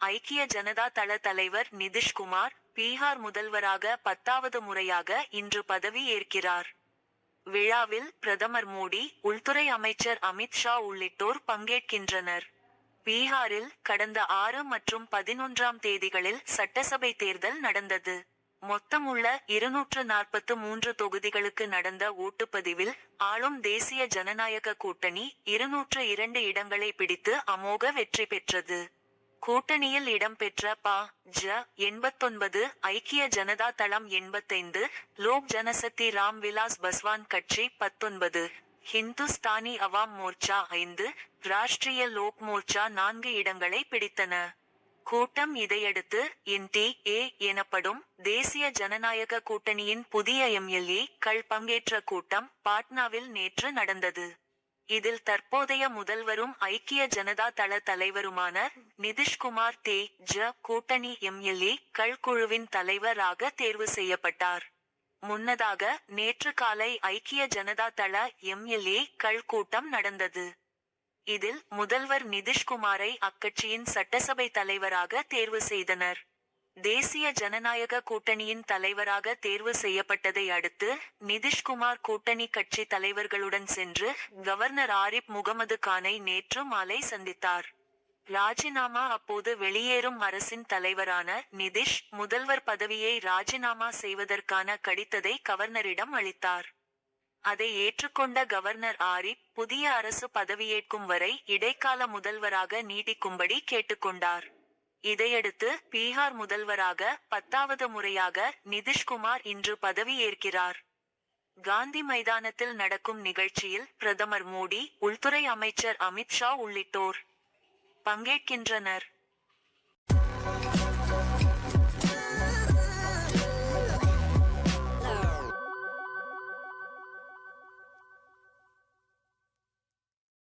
ஐக்கிய ஜனதா தள தலைவர் நிதிஷ்குமார் பீகார் முதல்வராக பத்தாவது முறையாக இன்று பதவி ஏற்கிறார். விழாவில் பிரதமர் மோடி உள்துறை அமைச்சர் அமித் ஷா உள்ளிட்டோர் பங்கேற்கின்றனர். பீகாரில் கடந்த ஆறு மற்றும் பதினொன்றாம் தேதிகளில் சட்டசபை தேர்தல் நடந்தது. மொத்தமுள்ள இருநூற்று நாற்பத்து மூன்று தொகுதிகளுக்கு நடந்த ஓட்டுப்பதிவில் ஆளும் தேசிய ஜனநாயக கூட்டணி இருநூற்று இரண்டு இடங்களை பிடித்து அமோக வெற்றி பெற்றது. கூட்டணியில் இடம்பெற்ற பா. ஜ. எண்பத்தொன்பது ஐக்கிய ஜனதா தளம் எண்பத்தைந்து லோக் ஜனசக்தி ராம் விலாஸ் பஸ்வான் கட்சி பத்தொன்பது ஹிந்துஸ்தானி அவாம் மோர்ச்சா ஐந்து ராஷ்டிரிய லோக் மோர்ச்சா நான்கு இடங்களை பிடித்தன. கூட்டம் இதையடுத்து என்டி ஏ. எனப்படும் தேசிய ஜனநாயக கூட்டணியின் புதிய எம்எல்ஏ கள் பங்கேற்ற கூட்டம் பாட்னாவில் நேற்று நடந்தது. இதில் தற்போதைய முதல்வரும் ஐக்கிய ஜனதா தள தலைவருமான நிதிஷ்குமார் தே. ஜ. கூட்டணி எம்எல்ஏ கள் குழுவின் தலைவராக தேர்வு செய்யப்பட்டார். முன்னதாக நேற்று காலை ஐக்கிய ஜனதா தள எம்எல்ஏ கள் கூட்டம் நடந்தது. இதில் முதல்வர் நிதிஷ்குமாரை அக்கட்சியின் சட்டசபை தலைவராக தேர்வு செய்தனர். தேசிய ஜனநாயக கூட்டணியின் தலைவராக தேர்வு செய்யப்பட்டதை அடுத்து நிதிஷ்குமார் கூட்டணி கட்சி தலைவர்களுடன் சென்று கவர்னர் ஆரிப் முகமது கானை நேற்று மாலை சந்தித்தார். ராஜினாமா அப்போது வெளியேறும் அரசின் தலைவரான நிதிஷ் முதல்வர் பதவியை ராஜினாமா செய்வதற்கான கடித்ததை கவர்னரிடம் அளித்தார். அதை ஏற்றுக்கொண்ட கவர்னர் ஆரிப் புதிய அரசு பதவியேற்கும் வரை இடைக்கால முதல்வராக நீடிக்கும்படி கேட்டுக்கொண்டார். இதையடுத்து பீகார் முதல்வராக பத்தாவது முறையாக நிதிஷ்குமார் இன்று பதவியேற்கிறார். காந்தி மைதானத்தில் நடக்கும் நிகழ்ச்சியில் பிரதமர் மோடி உள்துறை அமைச்சர் அமித் ஷா உள்ளிட்டோர் பங்கேற்கின்றனர்.